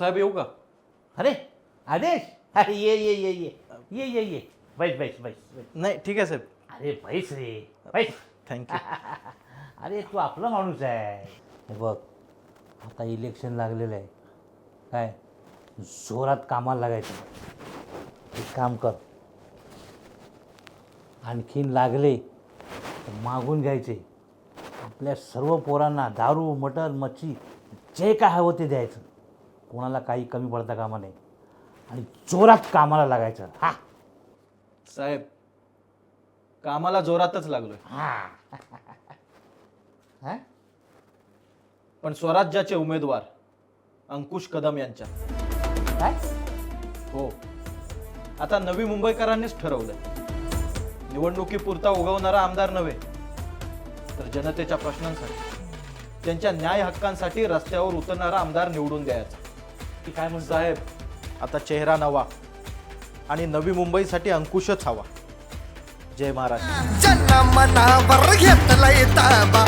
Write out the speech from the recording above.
साहेब येऊ का? अरे आदेश? अरे ये ये ये ये. ये ये ये. बैस बैस बैस बैस. नाही ठीक आहे साहेब. अरे बैस रे. बैस. थँक्यू अरे तू आपला माणूस आहे. हे बघ आता इलेक्शन लागलेलं आहे. काय? जोरात कामाला लागायचं. एक काम कर. आणखीन लागले तर मागून घ्यायचे. आपल्या सर्व पोरांना दारू मटण मच्छी जे काय हवं ते द्यायचं. कोणाला काही कमी पडता कामा नाही आणि जोरात कामाला लागायचं. हा. साहेब कामाला जोरातच लागलोय. हा. हा? पण स्वराज्याचे उमेदवार अंकुश कदम यांच्या. काय? हो. आता नवी मुंबईकरांनीच ठरवलंय. निवडणुकीपुरता उगवणारा आमदार नव्हे तर जनतेच्या प्रश्नांसाठी त्यांच्या न्याय हक्कांसाठी रस्त्यावर उतरणारा आमदार निवडून द्यायचा. की काय म्हणतो? साहेब आता चेहरा नवा आणि नवी मुंबईसाठी अंकुशच हवा. जय महाराष्ट्र. जन्म मनावर घेतलंय ताबा.